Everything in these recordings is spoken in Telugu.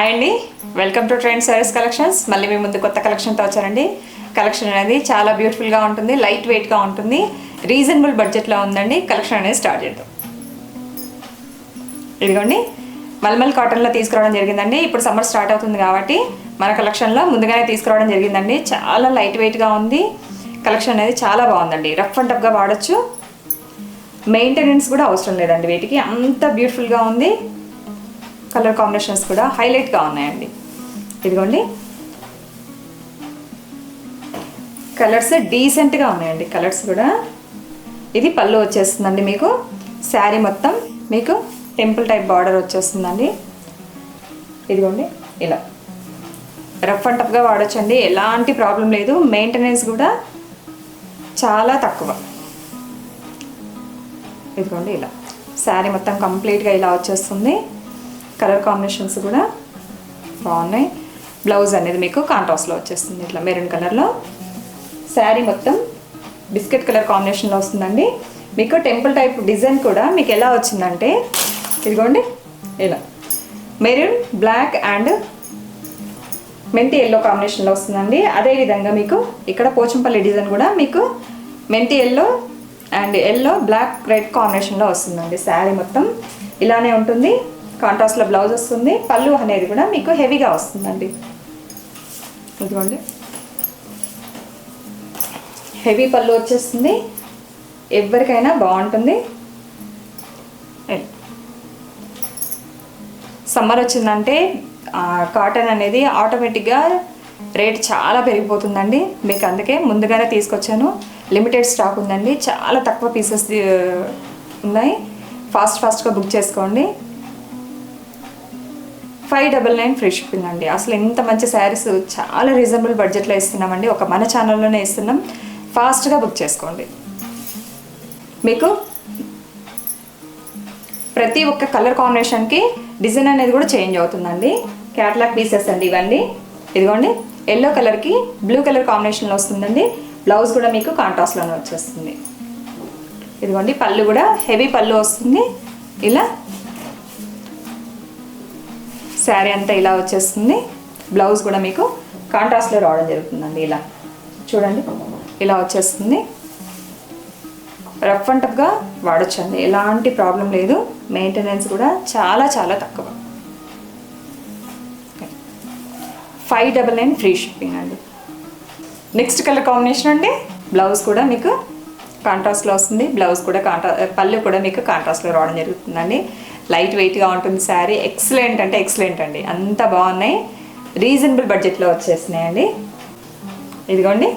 హాయ్ అండి. Welcome to trend saris collections మళ్ళీ మీ ముందు కొత్త కలెక్షన్తో వచ్చారండి కలెక్షన్ అనేది చాలా బ్యూటిఫుల్గా ఉంటుంది లైట్ వెయిట్గా ఉంటుంది రీజనబుల్ బడ్జెట్లో ఉందండి. కలెక్షన్ అనేది స్టార్ట్ చేద్దాం. ఇదిగోండి. మల్మల్ కాటన్లో తీసుకురావడం జరిగిందండి. ఇప్పుడు సమ్మర్ స్టార్ట్ అవుతుంది కాబట్టి మన కలెక్షన్లో ముందుగానే తీసుకురావడం జరిగిందండి. చాలా లైట్ వెయిట్గా ఉంది. కలెక్షన్ అనేది చాలా బాగుందండి. రఫ్ అండ్ టఫ్గా వాడచ్చు. మెయింటెనెన్స్ కూడా అవసరం లేదండి వీటికి. అంత బ్యూటిఫుల్గా ఉంది. కలర్ కాంబినేషన్స్ కూడా హైలైట్గా ఉన్నాయండి. ఇదిగోండి. కలర్స్ డీసెంట్గా ఉన్నాయండి. కలర్స్ కూడా. ఇది పళ్ళు వచ్చేస్తుందండి మీకు. శారీ మొత్తం మీకు టెంపుల్ టైప్ బార్డర్ వచ్చేస్తుందండి. ఇదిగోండి. ఇలా. రఫ్ అండ్ టఫ్గా వాడచ్చండి. ఎలాంటి ప్రాబ్లం లేదు. మెయింటెనెన్స్ కూడా చాలా తక్కువ. ఇదిగోండి ఇలా. శారీ మొత్తం కంప్లీట్గా ఇలా వచ్చేస్తుంది. కలర్ కాంబినేషన్స్ కూడా బాగున్నాయి. బ్లౌజ్ అనేది మీకు కాంట్రాస్ట్లో వచ్చేస్తుంది ఇట్లా మెరూన్ కలర్లో. శారీ మొత్తం బిస్కెట్ కలర్ కాంబినేషన్లో వస్తుందండి. మీకు టెంపుల్ టైప్ డిజైన్ కూడా మీకు ఎలా వచ్చిందంటే ఇదిగోండి ఇలా. మెరూన్ బ్లాక్ అండ్ మెంతి ఎల్లో కాంబినేషన్లో వస్తుందండి. అదేవిధంగా మీకు ఇక్కడ పోచంపల్లి డిజైన్ కూడా మీకు మెంతి yellow and yellow black red కాంబినేషన్లో వస్తుందండి శారీ మొత్తం. ఇలానే ఉంటుంది. కాంట్రాస్ట్లో బ్లౌజ్ వస్తుంది. పళ్ళు అనేది కూడా మీకు హెవీగా వస్తుందండి. ఇదిగోండి. హెవీ పళ్ళు వచ్చేస్తుంది. ఎవరికైనా బాగుంటుంది. సమ్మర్ వచ్చిందంటే కాటన్ అనేది ఆటోమేటిక్గా రేట్ చాలా పెరిగిపోతుందండి. మీకు అందుకే ముందుగానే తీసుకొచ్చాను. లిమిటెడ్ స్టాక్ ఉందండి. చాలా తక్కువ పీసెస్ ఉన్నాయి. ఫాస్ట్ ఫాస్ట్గా బుక్ చేసుకోండి. Five double nine free shipping అండి. అసలు ఇంత మంచి శారీస్ చాలా రీజనబుల్ బడ్జెట్లో ఇస్తున్నామండి. ఒక మన ఛానల్లోనే ఇస్తున్నాం. ఫాస్ట్గా బుక్ చేసుకోండి. మీకు ప్రతి ఒక్క కలర్ కాంబినేషన్కి డిజైన్ అనేది కూడా చేంజ్ అవుతుందండి. క్యాట్లాగ్ పీసెస్ అండి ఇవన్నీ. ఇదిగోండి ఎల్లో కలర్కి బ్లూ కలర్ కాంబినేషన్లో వస్తుందండి. బ్లౌజ్ కూడా మీకు కాంట్రాస్ట్లోనే వచ్చేస్తుంది. ఇదిగోండి పళ్ళు కూడా హెవీ పళ్ళు వస్తుంది. ఇలా శారీ అంతా ఇలా వచ్చేస్తుంది. బ్లౌజ్ కూడా మీకు కాంట్రాస్ట్లో రావడం జరుగుతుందండి ఇలా. చూడండి ఇలా వచ్చేస్తుంది. రఫ్ అండ్ టఫ్గా వాడొచ్చండి. ఎలాంటి ప్రాబ్లం లేదు. మెయింటెనెన్స్ కూడా చాలా చాలా తక్కువ. Five double nine free shipping అండి. నెక్స్ట్ కలర్ కాంబినేషన్ అండి. బ్లౌజ్ కూడా మీకు కాంట్రాస్ట్లో వస్తుంది. బ్లౌజ్ కూడా కాంట్రా పళ్ళు కూడా మీకు కాంట్రాస్ట్లో రావడం జరుగుతుందండి. లైట్ వెయిట్గా ఉంటుంది శారీ. ఎక్సలెంట్ అంటే ఎక్సలెంట్ అండి. అంత బాగున్నాయి. రీజనబుల్ బడ్జెట్లో వచ్చేసినాయండి. ఇదిగోండి.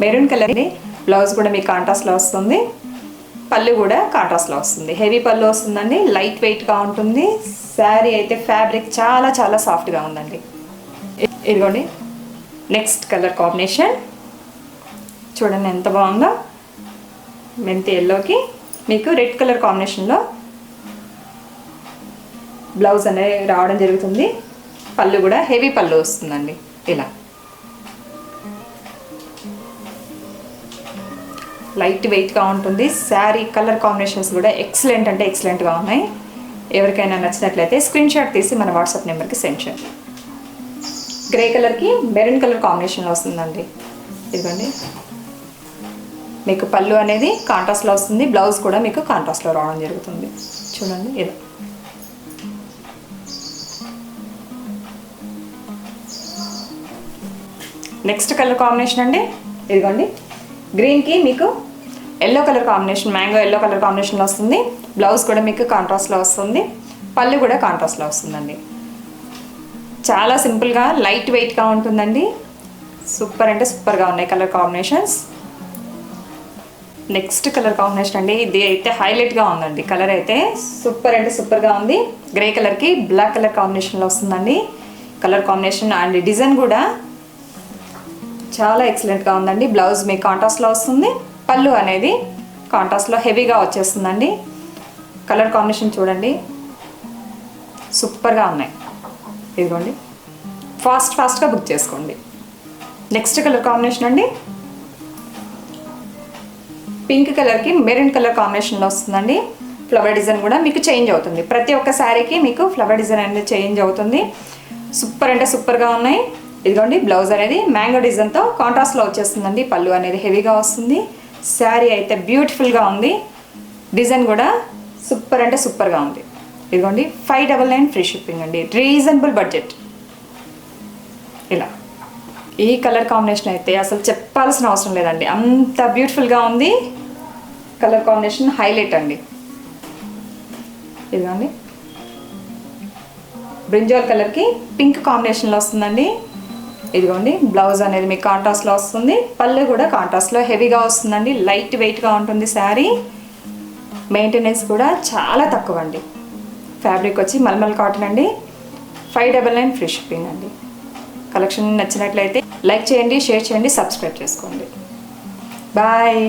మెరూన్ కలర్ బ్లౌజ్ కూడా మీకు కాంట్రాస్ట్లో వస్తుంది. పళ్ళు కూడా కాంట్రాస్ట్లో వస్తుంది. హెవీ పళ్ళు వస్తుందండి. లైట్ వెయిట్గా ఉంటుంది. శారీ అయితే ఫ్యాబ్రిక్ చాలా చాలా సాఫ్ట్గా ఉందండి. ఇదిగోండి. నెక్స్ట్ కలర్ కాంబినేషన్ చూడండి ఎంత బాగుందో. మెంతి ఎల్లోకి మీకు రెడ్ కలర్ కాంబినేషన్లో బ్లౌజ్ అనేది రావడం జరుగుతుంది. పళ్ళు కూడా హెవీ పళ్ళు వస్తుందండి. ఇలా. లైట్ వెయిట్గా ఉంటుంది. శారీ కలర్ కాంబినేషన్స్ కూడా ఎక్సలెంట్ అంటే ఎక్సలెంట్గా ఉన్నాయి. ఎవరికైనా నచ్చినట్లయితే స్క్రీన్ షాట్ తీసి మన వాట్సాప్ నెంబర్కి సెండ్ చేయండి. గ్రే కలర్కి మెరూన్ కలర్ కాంబినేషన్లో వస్తుందండి. ఇదిగోండి. మీకు పళ్ళు అనేది కాంట్రాస్ట్లో వస్తుంది. బ్లౌజ్ కూడా మీకు కాంట్రాస్ట్లో రావడం జరుగుతుంది. చూడండి. ఇలా. నెక్స్ట్ కలర్ కాంబినేషన్ అండి. ఇదిగోండి. గ్రీన్కి మీకు yellow colour combination mango yellow colour కాంబినేషన్లో వస్తుంది. బ్లౌజ్ కూడా మీకు కాంట్రాస్ట్లో వస్తుంది. పళ్ళు కూడా కాంట్రాస్ట్లో వస్తుందండి. చాలా సింపుల్గా లైట్ వెయిట్గా ఉంటుందండి. సూపర్ అంటే సూపర్గా ఉన్నాయి colour combinations. Next colour combination అండి. ఇది అయితే హైలైట్గా ఉందండి. కలర్ అయితే సూపర్ అంటే సూపర్గా ఉంది. గ్రే కలర్కి బ్లాక్ కలర్ కాంబినేషన్లో వస్తుందండి. కలర్ కాంబినేషన్ అండ్ డిజైన్ కూడా చాలా ఎక్సలెంట్గా ఉందండి. బ్లౌజ్ మీకు కాంట్రాస్ట్లో వస్తుంది. పళ్ళు అనేది కాంట్రాస్ట్లో హెవీగా వచ్చేస్తుందండి. కలర్ కాంబినేషన్ చూడండి. సూపర్గా ఉన్నాయి. ఇదిగోండి. ఫాస్ట్ ఫాస్ట్గా బుక్ చేసుకోండి. నెక్స్ట్ కలర్ కాంబినేషన్ అండి. పింక్ కలర్కి మెరూన్ కలర్ కాంబినేషన్లో వస్తుందండి. ఫ్లవర్ డిజైన్ కూడా మీకు చేంజ్ అవుతుంది. ప్రతి ఒక్క శారీకి మీకు ఫ్లవర్ డిజైన్ అనేది చేంజ్ అవుతుంది. సూపర్ అంటే సూపర్గా ఉన్నాయి. ఇదిగోండి బ్లౌజ్ అనేది మ్యాంగో డిజైన్తో కాంట్రాస్ట్లో వచ్చేస్తుందండి. పళ్ళు అనేది హెవీగా వస్తుంది. శారీ అయితే బ్యూటిఫుల్గా ఉంది. డిజైన్ కూడా సూపర్ అంటే సూపర్గా ఉంది. ఇదిగోండి five double nine free shipping అండి. రీజనబుల్ బడ్జెట్ ఇలా. ఈ కలర్ కాంబినేషన్ అయితే అసలు చెప్పాల్సిన అవసరం లేదండి. అంత బ్యూటిఫుల్గా ఉంది. కలర్ కాంబినేషన్ హైలైట్ అండి. ఇదిగోండి. బ్రింజాల్ కలర్కి పింక్ కాంబినేషన్లో వస్తుందండి. ఇదిగోండి బ్లౌజ్ అనేది మీకు కాంట్రాస్ట్లో వస్తుంది. పళ్ళు కూడా కాంట్రాస్ట్లో హెవీగా వస్తుందండి. లైట్ వెయిట్గా ఉంటుంది శారీ. మెయింటెనెన్స్ కూడా చాలా తక్కువ అండి ఫ్యాబ్రిక్ వచ్చి మల్మల్ కాటన్ అండి. Five double nine free shipping అండి. కలెక్షన్ నచ్చినట్లయితే లైక్ చేయండి షేర్ చేయండి సబ్స్క్రైబ్ చేసుకోండి. బాయ్